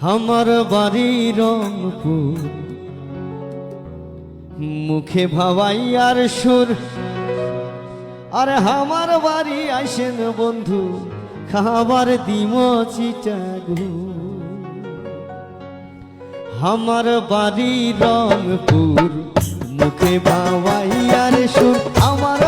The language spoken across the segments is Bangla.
আমার বাড়ি রংপুর। মুখে ভাবাই আর সুর। আর আমার বাড়ি আইসেন বন্ধু, খাবার দিম চিটাগু। আমার বাড়ি রংপুর, মুখে ভাবাই আর সুর। আমার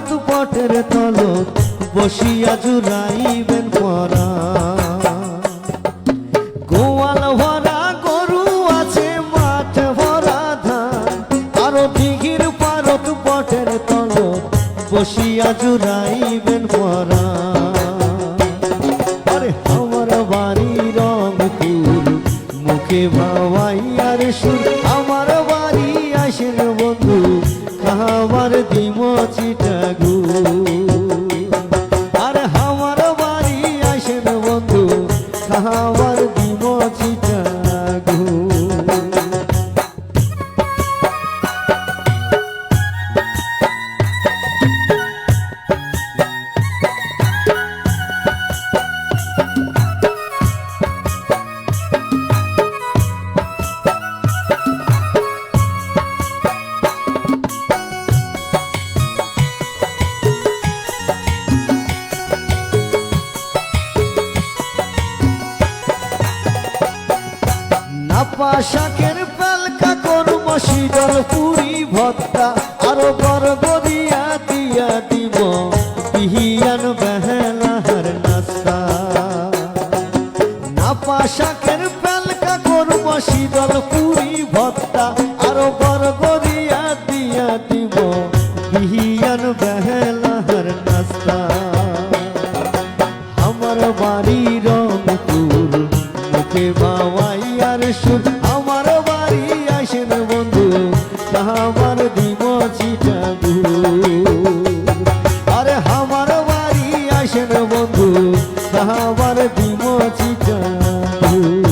পারত পটের তলত বসিয়া জুড়াইবেন পরা। গোয়াল ভরা গরু আছে, মাঠ ভরা ধান। আরও দিঘির পারত পটের তলত বসিয়া জুড়াইবেন পরা। আরে আমার বাড়ি রংপুর মুখে ভাবাই আর সুর নাপা শাকের পালকা করব শীতল পুরি ভত্তা আরও গরগরিয়া দিয়া দিব। আমার দিব চিটাগু আরে আমার বাড়ি আসেন বন্ধু আমার দিব চিটাগু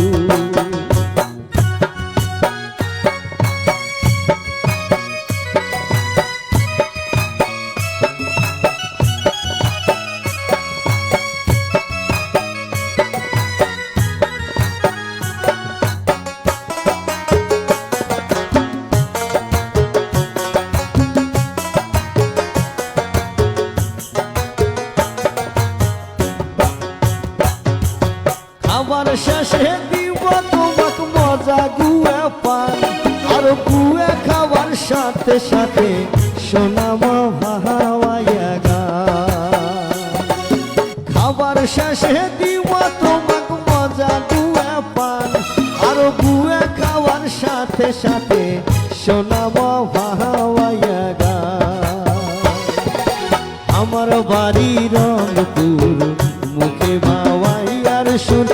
শেষে দিব তোমাকে মজা, গুয়া পান। আর গুয়া খাবার সাথে সাথে সোনাম ভাহাওয়াইয়া গান খাবার শেষে দিব তোমাকে মজা, গুয়া পান। আর গুয়া খাবার সাথে সাথে সোনাম ভাহাওয়াইয়া গান আমার বাড়ি রংপুর মুখে আর সুর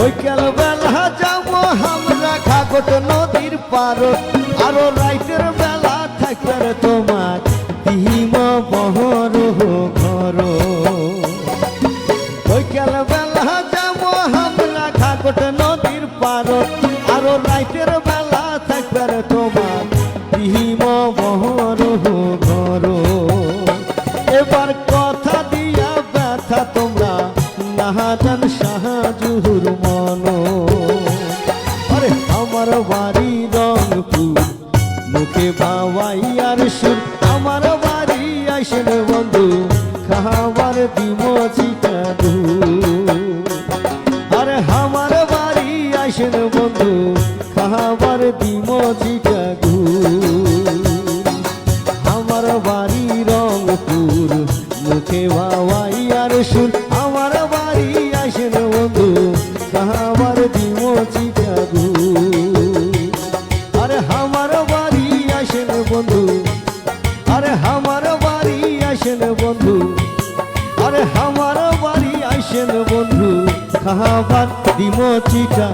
বৈকাল বেলা যাব আমরা খাগট নদীর পার আরও রাইটের বেলা থাকবার তোমার। দিম বহর ঘর। রংপুর মুখে বাবাই আর সুর, আমার বাড়ি আসেন বন্ধু খাবার দিব আরে আমার বাড়ি আসেন বন্ধু খাবার আমার বাড়ি রংপুর, মুখে বাবাই আর সুর আমার বাড়ি আসেন বন্ধু। আরে আমার বাড়ি আসেন বন্ধু। খাবার দিম চিটা।